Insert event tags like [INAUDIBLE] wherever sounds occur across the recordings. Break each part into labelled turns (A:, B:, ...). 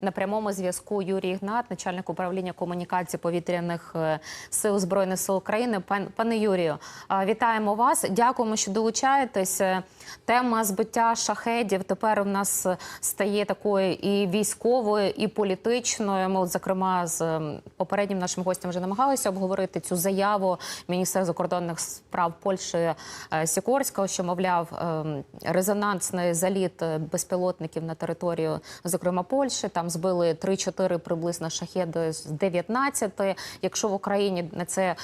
A: На прямому зв'язку Юрій Ігнат, начальник управління комунікації повітряних е, сил збройних сил України. Пан пане Юрію, вітаємо вас. Дякуємо, що долучаєтесь. Е, Тема збиття шахедів тепер у нас е, стає такою і військовою, і політичною. Ми, от, зокрема, з попереднім нашим гостем вже намагалися обговорити цю заяву міністра закордонних справ Польщі Сікорського, що мовляв ем, резонансний заліт безпілотників на територію, зокрема Польщі. Там збили 3-4 приблизно шахеди з 19. Якщо в Україні на це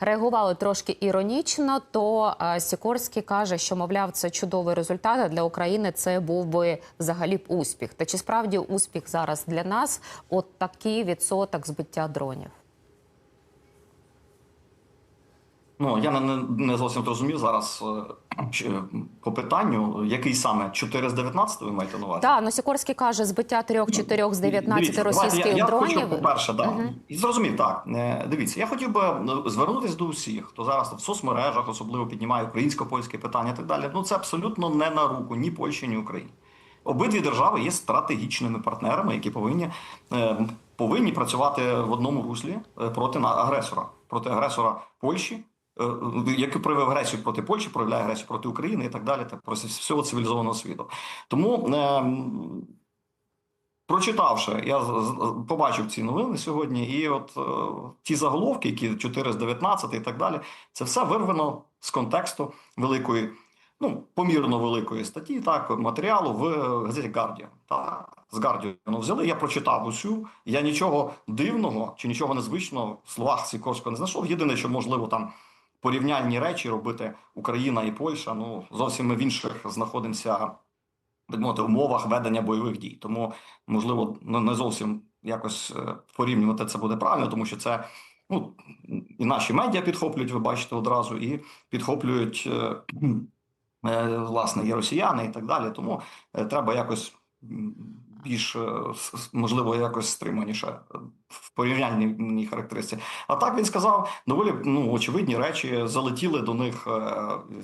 A: реагували трошки іронічно, то е, Сікорський каже, що мовляв, це чудовий результат а для України. Це був би взагалі б успіх. Та чи справді успіх зараз для нас? От такий відсоток збиття дронів?
B: Ну я не, не зовсім зрозумів зараз е, чи- по питанню, який саме 4 з 19 ви маєте на увазі?
A: Так, ну Сікорський каже, збиття трьох-чотирьох з 19
B: Дивіться,
A: російських
B: я, я
A: дронів.
B: Хочу, по-перше, да. І зрозумів так. Е, Дивіться, я хотів би е, звернутися до усіх, хто зараз в соцмережах особливо піднімає українсько-польське питання і так далі. Ну це абсолютно не на руку ні Польщі, ні Україні. Обидві держави є стратегічними партнерами, які повинні, е, повинні працювати в одному руслі е, проти агресора, проти агресора Польщі. Е, Який проявив агресію проти Польщі, проявляє агресію проти України і так далі, та проти всього цивілізованого світу. Тому ем, Прочитавши, я побачив ці новини сьогодні, і от е, ті заголовки, які 4 з 19 і так далі, це все вирвано з контексту великої, ну помірно великої статті, так матеріалу в е, газеті Guardian. Так, з Guardian взяли. Я прочитав усю. Я нічого дивного чи нічого незвичного в словах Сікорського не знайшов. Єдине, що можливо там порівняльні речі робити Україна і Польща. Ну зовсім ми в інших знаходимося мовити, умовах ведення бойових дій. Тому, можливо, не зовсім якось е, порівнювати це буде правильно, тому що це ну, і наші медіа підхоплюють, ви бачите одразу, і підхоплюють е, е, власне і росіяни, і так далі. Тому треба якось більш е, можливо якось стриманіше е, в порівняльній характеристиці. А так він сказав доволі ну, очевидні речі. Залетіли до них е,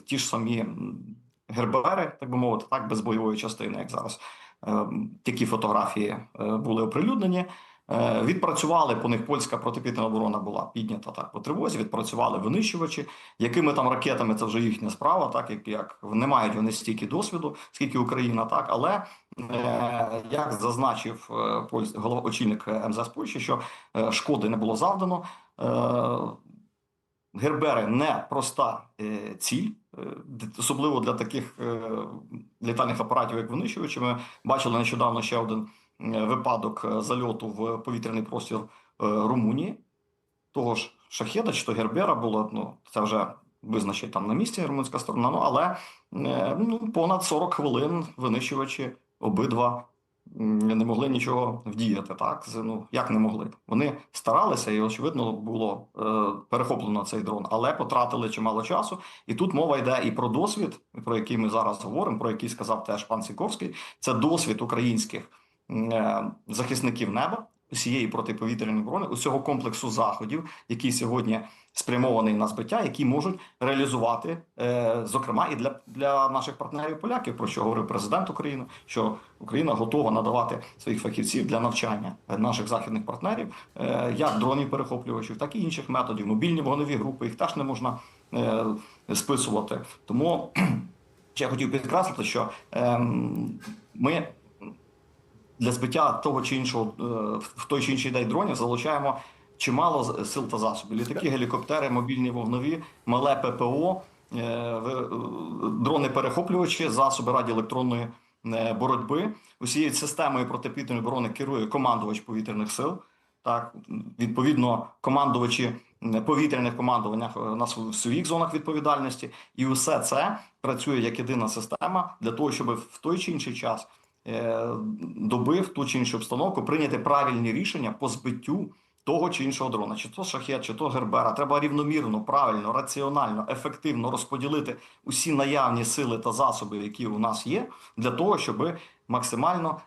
B: ті ж самі. Гербери, так би мовити, так без бойової частини, як зараз такі фотографії були оприлюднені. Е, Відпрацювали по них польська протиповітряна оборона була піднята так по тривозі. Відпрацювали винищувачі. Якими там ракетами це вже їхня справа, так як, як не мають вони стільки досвіду, скільки Україна, так але е, як зазначив е, польсь- голова очільник е, МЗС Польщі, що е, шкоди не було завдано. Е, Гербери не проста е, ціль, е, особливо для таких е, літальних апаратів, як винищувачі. Ми бачили нещодавно ще один випадок е, зальоту в повітряний простір е, Румунії. Того ж шахеда чи то Гербера було, ну це вже визначить там на місці румунська сторона. Ну але е, ну, понад 40 хвилин винищувачі обидва не могли нічого вдіяти. Так ну як не могли? Вони старалися, і очевидно було е, перехоплено цей дрон, але потратили чимало часу. І тут мова йде і про досвід, про який ми зараз говоримо, про який сказав теж пан Сіковський. Це досвід українських е, захисників неба. Усієї протиповітряної оборони, усього комплексу заходів, який сьогодні спрямований на збиття, які можуть реалізувати, е, зокрема, і для, для наших партнерів поляків, про що говорив президент України, що Україна готова надавати своїх фахівців для навчання е, наших західних партнерів, е, як дронів перехоплювачів, так і інших методів. Мобільні вогневі групи їх теж не можна е, списувати. Тому [CLEARS THROAT] я хотів підкреслити, що ем, ми для збиття того чи іншого е, в той чи інший день дронів залучаємо чимало сил та засобів. Літаки, гелікоптери, мобільні вогнові, мале ППО, е, е, дрони-перехоплювачі, засоби радіоелектронної боротьби. Усією системою протиповітряної оборони керує командувач повітряних сил. Так, відповідно, командувачі повітряних командуваннях на в своїх зонах відповідальності, і усе це працює як єдина система для того, щоб в той чи інший час е, доби в ту чи іншу обстановку прийняти правильні рішення по збиттю того чи іншого дрона, чи то шахет, чи то гербера. Треба рівномірно, правильно, раціонально, ефективно розподілити усі наявні сили та засоби, які у нас є, для того, щоб максимально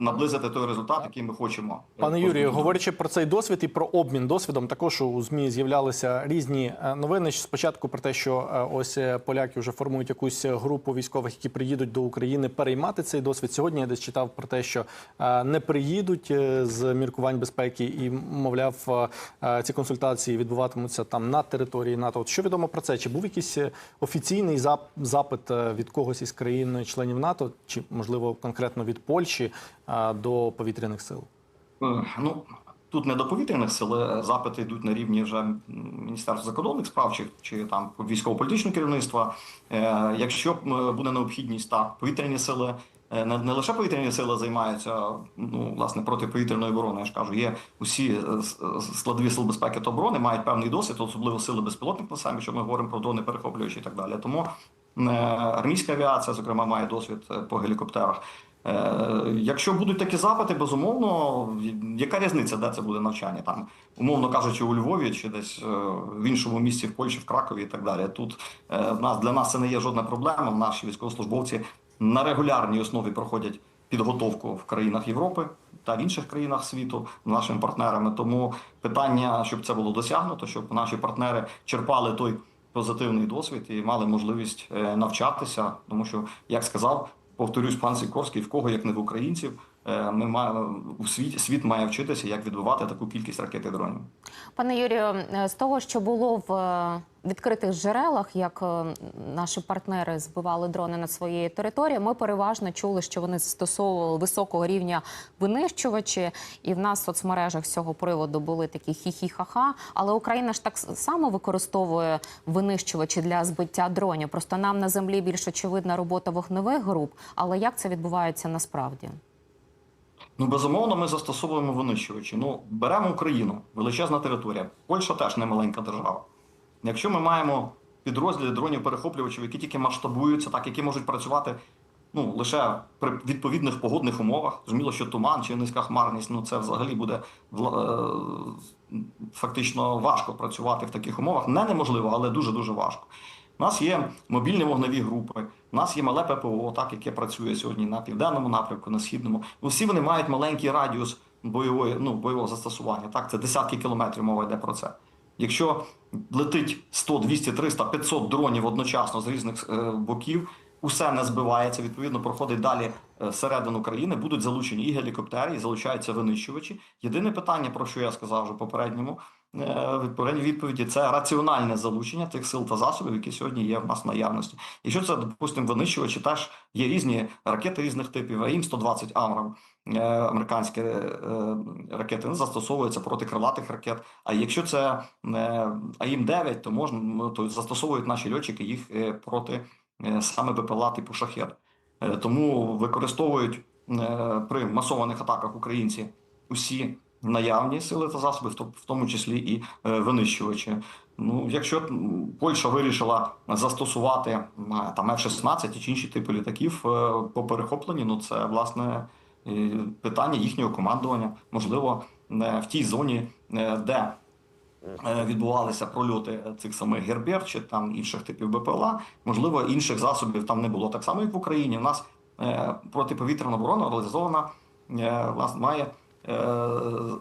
B: наблизити той результат, який ми хочемо. е,
C: Пане Юрію, говорячи про цей досвід і про обмін досвідом, також у змі з'являлися різні е, новини. Спочатку про те, що е, ось е, поляки вже формують якусь групу військових, які приїдуть до України переймати цей досвід. Сьогодні я десь читав про те, що е, не приїдуть е, з міркувань безпеки, і мовляв, е, е, ці консультації відбуватимуться там на території НАТО. От що відомо про це? Чи був якийсь е, офіційний запит е, від когось із країн-членів НАТО, чи можливо конкретно від Польщі е, до повітряних сил?
B: Е, Ну тут не до повітряних сил запити йдуть на рівні вже Міністерства закордонних справ чи, чи там військово-політичного керівництва. Е, Якщо е, буде необхідність, так повітряні сили. е, Не, не лише повітряні сили займаються ну власне протиповітряною обороною. Я ж кажу, є усі складові сил безпеки та оборони, мають певний досвід, особливо сили безпілотних насамі, якщо ми говоримо про дрони перехоплюючі і так далі. Тому армійська авіація, зокрема, має досвід по гелікоптерах. Е, Якщо будуть такі запити, безумовно, яка різниця, де це буде навчання? Там, умовно кажучи, у Львові чи десь е, в іншому місті, в Польщі, в Кракові і так далі. Тут е, нас для нас це не є жодна проблема. Наші військовослужбовці на регулярній основі проходять підготовку в країнах Європи та в інших країнах світу нашими партнерами. Тому питання, щоб це було досягнуто, щоб наші партнери черпали той позитивний досвід і мали можливість навчатися, тому що, як сказав, повторюсь, пан Сікорський, в кого як не в українців, ми маємо у світі світ має вчитися, як відбивати таку кількість ракет і дронів.
A: Пане Юрію, е, з того, що було в е, відкритих джерелах, як е, наші партнери збивали дрони над своєю територією, ми переважно чули, що вони застосовували високого рівня винищувачі, і в нас в соцмережах з цього приводу були такі хі-хі-ха-ха. Але Україна ж так само використовує винищувачі для збиття дронів. Просто нам на землі більш очевидна робота вогневих груп. Але як це відбувається насправді?
B: Ну, безумовно, ми застосовуємо винищувачі. Ну, беремо Україну, величезна територія. Польща теж не маленька держава. Якщо ми маємо підрозділи дронів перехоплювачів, які тільки масштабуються, так які можуть працювати ну, лише при відповідних погодних умовах, зрозуміло, що туман чи низька хмарність, ну це взагалі буде е, фактично важко працювати в таких умовах. Не неможливо, але дуже дуже важко. У нас є мобільні вогневі групи, у нас є мале ППО, так яке працює сьогодні на південному напрямку, на східному. Ну, всі вони мають маленький радіус бойової, ну, бойового застосування. Так, це десятки кілометрів мова йде про це. Якщо летить 100, 200, 300, 500 дронів одночасно з різних е, боків, усе не збивається, відповідно, проходить далі е, всередину країни, будуть залучені і гелікоптери, і залучаються винищувачі. Єдине питання, про що я сказав вже попередньому е, в попередній відповіді, це раціональне залучення тих сил та засобів, які сьогодні є в нас в наявності. Якщо це, допустимо, винищувачі, теж є різні ракети різних типів, АІМ 120 Амрам. е, Американські ракети вони застосовуються проти крилатих ракет. А якщо це е, АІМ-9, то можна то застосовують наші льотчики їх проти саме БПЛА типу шахет. Е, Тому використовують е, при масованих атаках українці усі наявні сили та засоби, в тому числі і е, винищувачі. Ну, якщо Польща вирішила застосувати там F-16 чи інші типи літаків по перехопленні, ну це власне питання їхнього командування. Можливо, в тій зоні, де відбувалися прольоти цих самих гербер чи там інших типів БПЛА, можливо, інших засобів там не було. Так само, як в Україні. У нас е, протиповітряна оборона реалізована, е, власне, має е,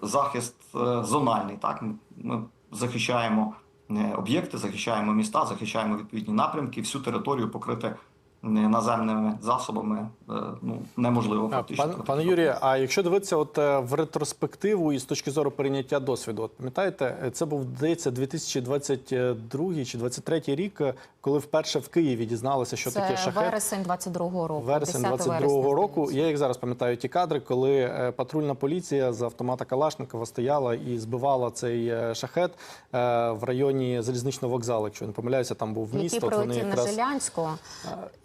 B: захист е, зональний. Так, ми захищаємо е, об'єкти, захищаємо міста, захищаємо відповідні напрямки, всю територію покрити е, наземними засобами. е, Ну неможливо
C: А,
B: фактично.
C: Пан, пане Юрію, а якщо дивитися от е, в ретроспективу і з точки зору прийняття досвіду, от пам'ятаєте, е, це був здається 2022 чи 2023 рік, коли вперше в Києві дізналися, що
A: Це
C: таке шахет.
A: вересень 22-го року.
C: Вересень
A: 10
C: 22-го року. Я як зараз пам'ятаю ті кадри, коли патрульна поліція з автомата Калашникова стояла і збивала цей шахет в районі залізничного вокзалу. Якщо я не помиляюся, там був міст.
A: Який прилетів на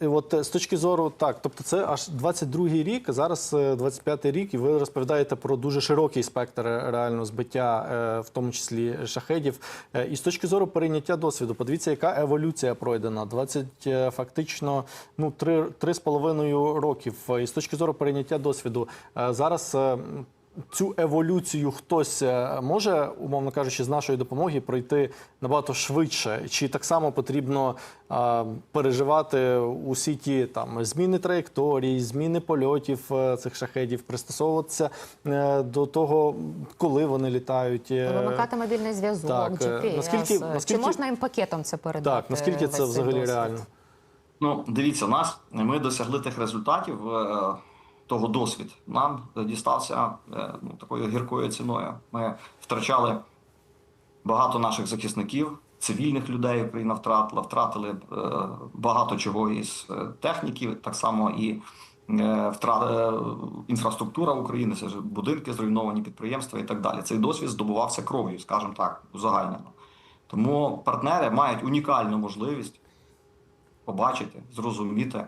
C: і от е, з точки зору, так, тобто це аж 22-й рік, зараз е, 25-й рік, і ви розповідаєте про дуже широкий спектр е, реально збиття, е, в тому числі шахедів. Е, І з точки зору перейняття досвіду, подивіться, яка еволюція пройдена. 20, е, фактично, ну, 3, 3,5 років. Е, І з точки зору перейняття досвіду, е, зараз. Цю еволюцію хтось е, може, умовно кажучи, з нашої допомоги пройти набагато швидше? Чи так само потрібно е, переживати усі ті там зміни траєкторій, зміни польотів е, цих шахедів, пристосовуватися е, до того, коли вони літають?
A: Вимикати мобільний зв'язок,
C: так, е,
A: GPS.
C: наскільки- наскільки-
A: Чи можна їм пакетом це передати?
C: Так, наскільки це
A: весь цей
C: взагалі
A: досвід?
C: реально?
B: Ну, дивіться, нас ми досягли тих результатів, е, того досвід нам дістався е, ну, такою гіркою ціною. Ми втрачали багато наших захисників, цивільних людей Україна втратила, втратили е, багато чого із е, техніки, так само і е, інфраструктура України, це ж будинки зруйновані, підприємства і так далі. Цей досвід здобувався кров'ю, скажімо так, узагальнено. Тому партнери мають унікальну можливість побачити, зрозуміти,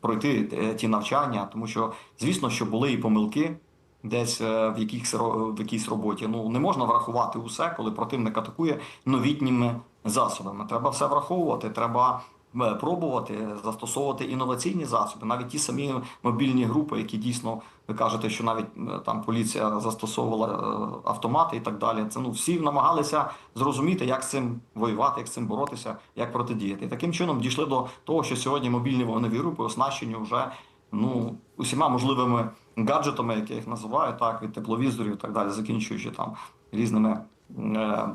B: пройти е, ті навчання, тому що, звісно, що були і помилки десь е, в яких в якійсь роботі. Ну не можна врахувати усе, коли противник атакує новітніми засобами. Треба все враховувати. Треба е, пробувати застосовувати інноваційні засоби, навіть ті самі мобільні групи, які дійсно ви кажете, що навіть е, там поліція застосовувала е, автомати і так далі. Це ну всі намагалися зрозуміти, як з цим воювати, як з цим боротися, як протидіяти. І таким чином дійшли до того, що сьогодні мобільні вогневі групи оснащені вже ну усіма можливими гаджетами, як я їх називаю, так від тепловізорів і так далі, закінчуючи там різними. Е,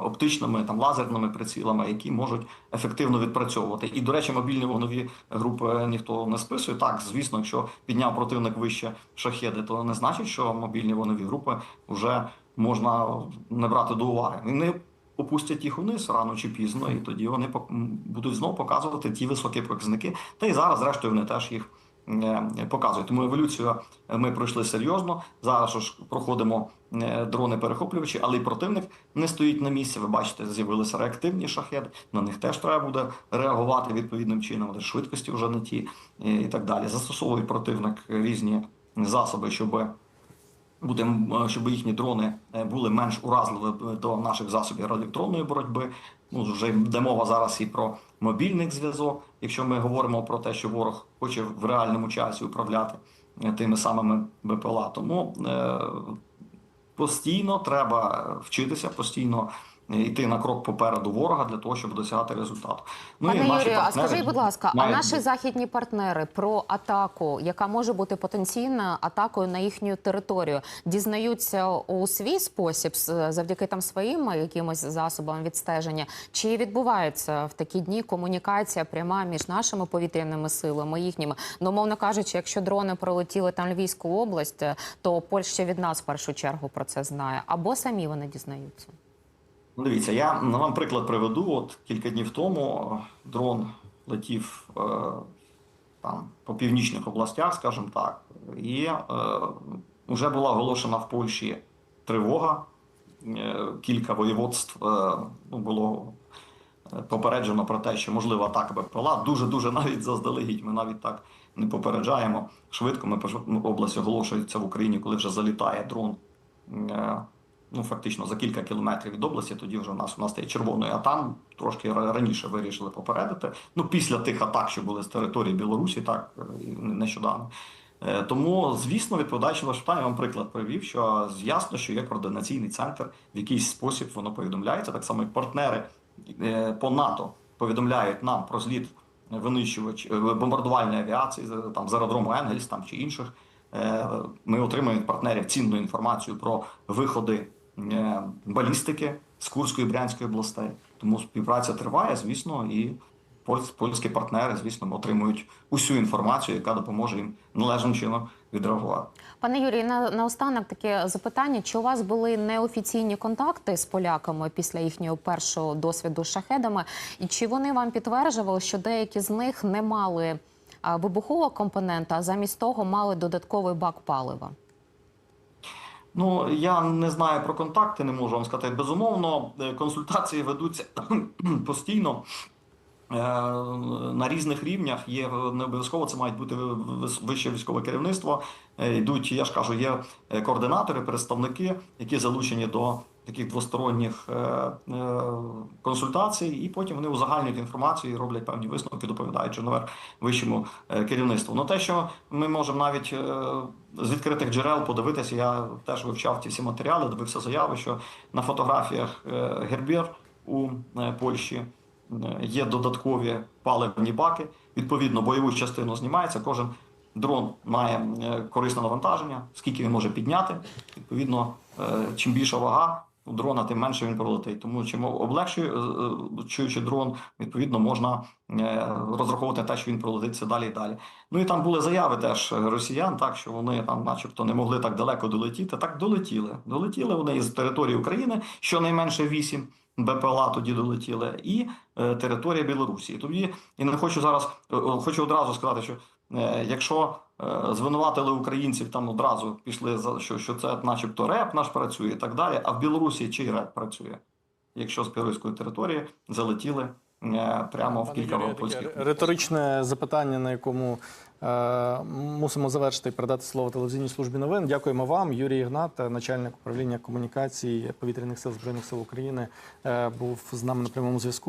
B: Оптичними там лазерними прицілами, які можуть ефективно відпрацьовувати. І, до речі, мобільні вогнові групи ніхто не списує. Так, звісно, якщо підняв противник вище шахеди, то не значить, що мобільні вогневі групи вже можна не брати до уваги. Вони опустять їх вниз рано чи пізно, і тоді вони будуть знову показувати ті високі показники. Та й зараз, зрештою, вони теж їх е, показують. Тому еволюцію ми пройшли серйозно. Зараз ж проходимо е, дрони-перехоплювачі, але й противник не стоїть на місці. Ви бачите, з'явилися реактивні шахеди. На них теж треба буде реагувати відповідним чином. Але швидкості вже не ті е, і так далі. Застосовує противник різні засоби, щоб буде м, щоб їхні дрони е, були менш уразливі до наших засобів радіоелектронної боротьби. Ну вже йде мова зараз і про мобільний зв'язок. Якщо ми говоримо про те, що ворог хоче в реальному часі управляти е, тими самими БПЛА, тому е, постійно треба вчитися, постійно йти на крок попереду ворога для того, щоб досягати результату. Ну
A: Пане
B: і наші
A: Юрію, а скажіть, будь ласка, а наші західні партнери про атаку, яка може бути потенційна атакою на їхню територію, дізнаються у свій спосіб завдяки там своїм якимось засобам відстеження? Чи відбувається в такі дні комунікація пряма між нашими повітряними силами їхніми? Ну, мовно кажучи, якщо дрони пролетіли там Львівську область, то Польща від нас в першу чергу про це знає, або самі вони дізнаються.
B: Ну, Дивіться, я ну, вам приклад приведу. От кілька днів тому е, дрон летів е, там по північних областях, скажімо так, і е, вже була оголошена в Польщі тривога. Е, кілька воєводств е, ну, було е, попереджено про те, що можлива атака БПЛА. Дуже дуже навіть заздалегідь. Ми навіть так не попереджаємо. Швидко ми область оголошується в Україні, коли вже залітає дрон. Е, ну фактично за кілька кілометрів від області, тоді вже у нас у нас стає червоною, а там трошки раніше вирішили попередити. Ну після тих атак, що були з території Білорусі, так е, нещодавно. Е, Тому, звісно, відповідаючи на питання, я вам приклад привів, що ясно, що є координаційний центр, в якийсь спосіб воно повідомляється. Так само, як партнери е, по НАТО повідомляють нам про зліт винищувач бомбардувальної авіації там з аеродрому Енгельс там чи інших. Ми отримуємо від партнерів цінну інформацію про виходи балістики з Курської і Брянської областей. Тому співпраця триває, звісно, і польські партнери, звісно, отримують усю інформацію, яка допоможе їм належним чином відреагувати.
A: Пане Юрій, на наостанок таке запитання: чи у вас були неофіційні контакти з поляками після їхнього першого досвіду з шахедами? І чи вони вам підтверджували, що деякі з них не мали вибухового компонента, а замість того мали додатковий бак палива?
B: Ну я не знаю про контакти, не можу вам сказати. Безумовно, е, консультації ведуться [CLEARS THROAT] постійно. е, На різних рівнях є не обов'язково це мають бути вище військове керівництво. Е, Йдуть, я ж кажу, є координатори, представники, які залучені до таких двосторонніх е, е, консультацій, і потім вони узагальнюють інформацію і роблять певні висновки, доповідаючи наверх вищому е, керівництву. Ну те, що ми можемо навіть з відкритих джерел подивитися, я теж вивчав ті всі матеріали, дивився заяви, що на фотографіях Гербер у Польщі є додаткові паливні баки. Відповідно, бойову частину знімається. Кожен дрон має корисне навантаження, скільки він може підняти. Відповідно, чим більша вага дрона, тим менше він пролетить. Тому чим облегчуючи дрон, відповідно можна е, розраховувати те, що він пролетить все далі і далі. Ну і там були заяви теж росіян, так що вони там, начебто, не могли так далеко долетіти. Так долетіли. Долетіли вони із території України, щонайменше вісім. БПЛА тоді долетіли, і е, територія Білорусі. Тоді і не хочу зараз, е, е, хочу одразу сказати, що е, якщо е, звинуватили українців, там одразу пішли за що, що це, начебто, реп наш працює і так далі. А в Білорусі чий реп працює? Якщо з білоруської території залетіли е, прямо в кілька
C: Юрію,
B: польських
C: риторичне запитання, на якому е, мусимо завершити і передати слово телевізійній службі новин. Дякуємо вам. Юрій Ігнат, начальник управління комунікації повітряних сил збройних сил України, е, був з нами на прямому зв'язку.